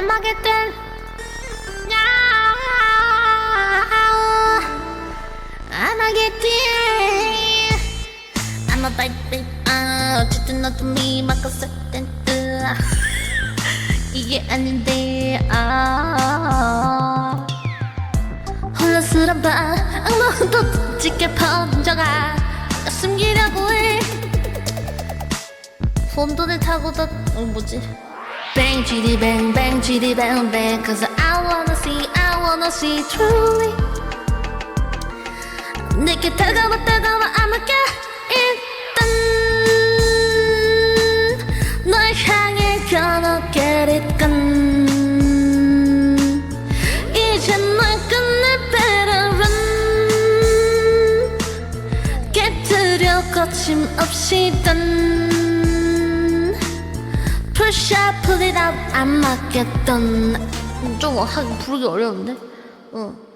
Armageddon I'm a baby 아 어쨌든 너도 미막았을 땐뜨 이게 아닌데. 아. 혼란스러운 밤 악몽도 짙게 번져가 숨기려고 해. 폰돈을 타고 다 어, 뭐지 Bang GD bang bang GD bang bang Cause I wanna see I wanna see truly 내게 다가와 다가와 I'm a 일단 널 향해 gonna get it done 이제 널 끝내 better run 깨뜨려 거침없이 던 Up, pull it up, 안 맞겠던 좀 하기 부르기 어려운데? 어.